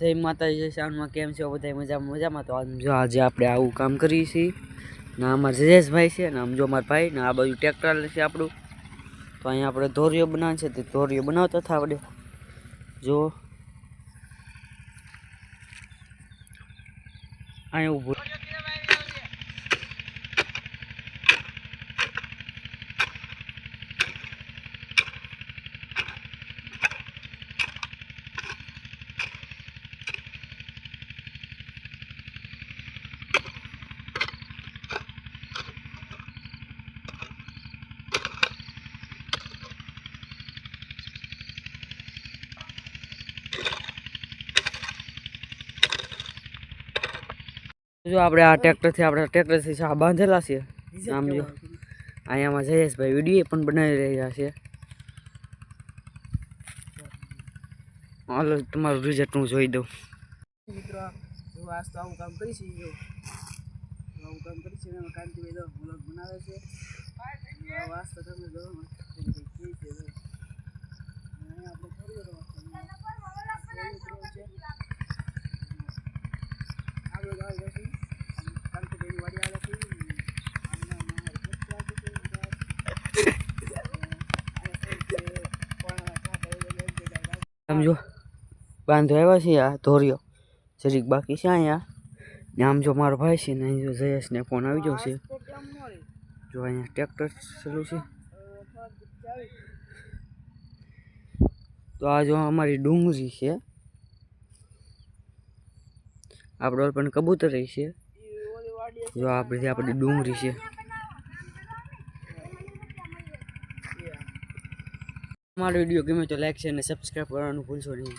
જય માતાજી શ્યામમાં કેમ છો? બધા મજામાં મજામાં? તો જો આજે આપણે આવું કામ કરીએ છીએ. ને અમારા જયેશભાઈ છે ને આમ જો અમારા ભાઈ ને આ બાજુ ટ્રેક્ટર છે આપણું. તો અહીંયા આપણે ધોરીઓ બનાવે છે, તે ધોરીઓ બનાવતા હતા આપણે. જો. અહીંયા ઊભું જો આપણે આ ટ્રેક્ટરથી આપણે ટ્રેક્ટરથી સા બાંધેલા છે આમ જો. અહીંયામાં જયેશભાઈ વીડિયો પણ બનાવી રહ્યા છે. હાલો તમારું રિઝલ્ટ હું જોઈ દઉં. મિત્રો આજ તો આવું કામ કરી છે આવું કામ કરી છે એમાં કાંતિભાઈ જો વ્લોગ બનાવે છે. આજ તમે જો કેવી છે જો અહીંયા આપણે થોડી વાર આગળ ગાવ જશે કાંતિભાઈની વાડી આવે છે સમજો. બાંધો આવ્યા છે આ ધોર્યો જરીક બાકી છે અહીંયા. ને આમ જો મારો ભાઈ છે ને અહીં જો જયેશને ફોન આવી ગયો છે. જો અહીંયા ટ્રેક્ટર ચાલુ છે. તો આ જો અમારી ડુંગળી છે. આપણે પણ કબૂતર છે. જો આ બધી આપણી ડુંગળી છે. મારો વીડિયો ગમે તો લાઈક છે અને સબસ્ક્રાઈબ કરવાનું ભૂલશો નહીં.